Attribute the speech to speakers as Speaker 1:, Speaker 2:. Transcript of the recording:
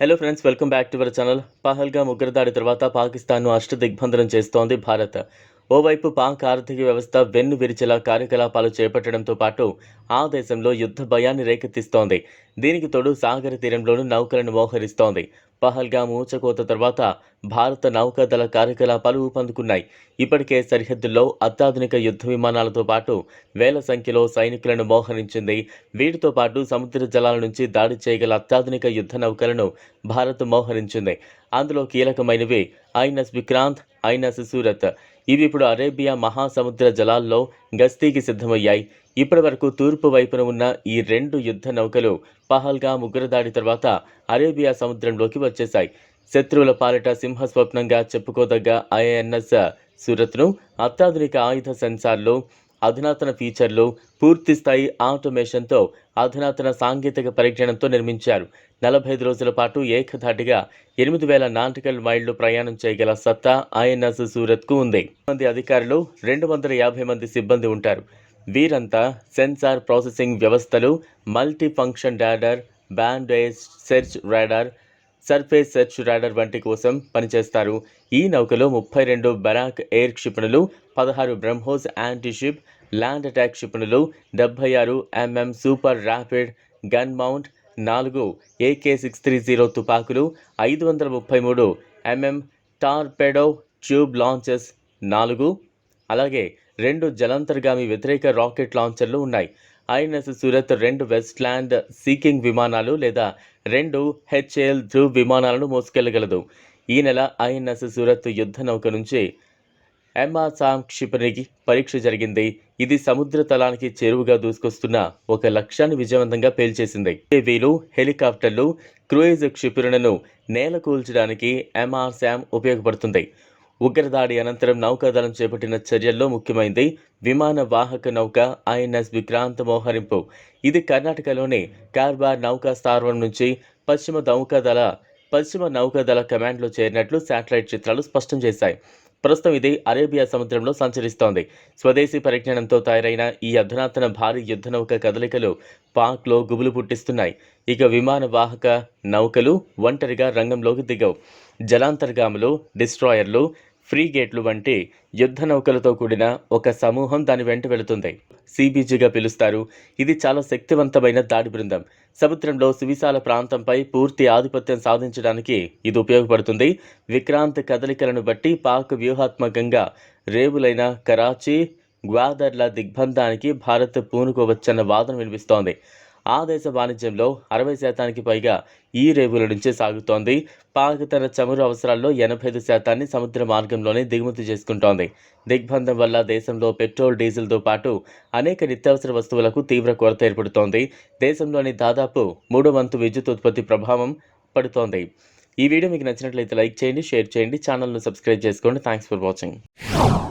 Speaker 1: Hello friends welcome back to our channel Pahalgam ఉగ్రదాడి తర్వాత పాకిస్తాన్ను అష్టదిగ్బంధనం చేస్తోంది భారత్ ఓవైపు పాక్ ఆర్థిక వ్యవస్థ వెన్ను విరిచేలా కార్యకలాపాలు చేపట్టడంతో పాటు ఆ దేశంలో యుద్ధ భయాన్ని రేకెత్తిస్తోంది దీనికి తోడు సాగర తీరంలోనూ నౌకలను మోహరిస్తోంది పహల్గా మూచకోత తర్వాత భారత నౌకాదళ కార్యకలాపాలు ఊపందుకున్నాయి. ఇప్పటికే సరిహద్దుల్లో అత్యాధునిక యుద్ధ విమానాలతో పాటు వేల సంఖ్యలో సైనికులను మోహరించింది. వీటితో పాటు సముద్ర జలాల నుంచి దాడి చేయగల అత్యాధునిక యుద్ధ నౌకలను భారత్ మోహరించింది. అందులో కీలకమైనవి ఐఎన్ఎస్ విక్రాంత్ ఐఎన్ఎస్ సూరత్. ఇవి ఇప్పుడు అరేబియా మహాసముద్ర జలాల్లో గస్తీకి సిద్ధమయ్యాయి. ఇప్పటి వరకు తూర్పు వైపున ఉన్న ఈ రెండు యుద్ధ నౌకలు పహల్గా ఉగ్రదాడి తర్వాత అరేబియా సముద్రంలోకి వచ్చేశాయి. శత్రువుల పాలిట సింహస్వప్నంగా చెప్పుకోదగ్గ ఐఎన్ఎస్ సూరత్ను అత్యాధునిక ఆయుధ సెన్సార్లు అధునాతన ఫీచర్లు పూర్తి స్థాయి ఆటోమేషన్తో అధునాతన సాంకేతిక పరిజ్ఞానంతో నిర్మించారు. నలభై ఐదు రోజుల పాటు ఏకధాటిగా ఎనిమిది వేల నాటికల్ మైళ్ళు ప్రయాణం చేయగల సత్తా ఐఎన్ఎస్ సూరత్కు ఉంది. మంది అధికారులు రెండు వందల యాభై మంది సిబ్బంది ఉంటారు. వీరంతా సెన్సార్ ప్రాసెసింగ్ వ్యవస్థలు multi function daughter band search radar surface search radar వంటి కోసం పనిచేస్తారు. ఈ నౌకలో ముప్పై రెండు బరాక్ ఎయిర్ క్షిపణులు పదహారు బ్రహ్మోస్ యాంటీషిప్ ల్యాండ్ అటాక్ క్షిపణులు డెబ్బై ఆరు MM super rapid gun mount నాలుగు ఏకే సిక్స్ త్రీ జీరో తుపాకులు ఐదు వందల ముప్పై మూడు ఎంఎం టార్పెడో ట్యూబ్ లాంచెస్ నాలుగు. అలాగే రెండు జలంతర్గామి వ్యతిరేక రాకెట్ లాంచర్లు ఉన్నాయి. ఐఎన్ఎస్ సూరత్ రెండు వెస్ట్లాండ్ సీకింగ్ విమానాలు లేదా రెండు హెచ్ఏఎల్ ధ్రువ్ విమానాలను మోసుకెళ్ళగలదు. ఈ నెల ఐఎన్ఎస్ సూరత్ యుద్ధ నౌక నుంచి ఎంఆసాం క్షిపణికి పరీక్ష జరిగింది. ఇది సముద్ర తలానికి చేరువుగా దూసుకొస్తున్న ఒక లక్ష్యాన్ని విజయవంతంగా పేల్చేసింది. ఏవీలు హెలికాప్టర్లు క్రూయిజ్ క్షిపణులను నేల కూల్చడానికి ఎంఆర్శామ్ ఉపయోగపడుతుంది. ఉగ్రదాడి అనంతరం నౌకాదళం చేపట్టిన చర్యల్లో ముఖ్యమైనది విమాన వాహక నౌక ఐఎన్ఎస్ విక్రాంత్ మోహరింపు. ఇది కర్ణాటకలోని కార్బార్ నౌకా స్థావరం నుంచి పశ్చిమ నౌకాదళ పశ్చిమ నౌకాదళ కమాండ్లో చేరినట్లు శాటిలైట్ చిత్రాలు స్పష్టం చేశాయి. ప్రస్తుతం ఇది అరేబియా సముద్రంలో సంచరిస్తోంది. స్వదేశీ పరిజ్ఞానంతో తయారైన ఈ అధునాతన భారీ యుద్ధ నౌక కదలికలు పాక్లో గుబులు పుట్టిస్తున్నాయి. ఇక విమాన వాహక నౌకలు ఒంటరిగా రంగంలోకి దిగవు. జలాంతర్గాములు డిస్ట్రాయర్లు ఫ్రీగేట్లు వంటి యుద్ధ నౌకలతో కూడిన ఒక సమూహం దాని వెంట వెళుతుంది. సిబిజీగా పిలుస్తారు. ఇది చాలా శక్తివంతమైన దాడి బృందం. సముద్రంలో సువిశాల ప్రాంతంపై పూర్తి ఆధిపత్యం సాధించడానికి ఇది ఉపయోగపడుతుంది. విక్రాంత్ కదలికలను బట్టి పాక్ వ్యూహాత్మకంగా రేవులైన కరాచీ గ్వాదర్ల దిగ్బంధానికి భారత్ పూనుకోవచ్చన్న వాదన వినిపిస్తోంది. ఆ దేశ వాణిజ్యంలో అరవై శాతానికి పైగా ఈ రేవుల నుంచే సాగుతోంది. పాక్ తన చమురు అవసరాల్లో ఎనభై ఐదు శాతాన్ని సముద్ర మార్గంలోనే దిగుమతి చేసుకుంటోంది. దిగ్బంధం వల్ల దేశంలో పెట్రోల్ డీజిల్తో పాటు అనేక నిత్యావసర వస్తువులకు తీవ్ర కొరత ఏర్పడుతోంది. దేశంలోని దాదాపు మూడో వంతు విద్యుత్ ఉత్పత్తి ప్రభావం పడుతోంది. ఈ వీడియో మీకు నచ్చినట్లయితే లైక్ చేయండి షేర్ చేయండి ఛానల్ను సబ్స్క్రైబ్ చేసుకోండి. Thanks for watching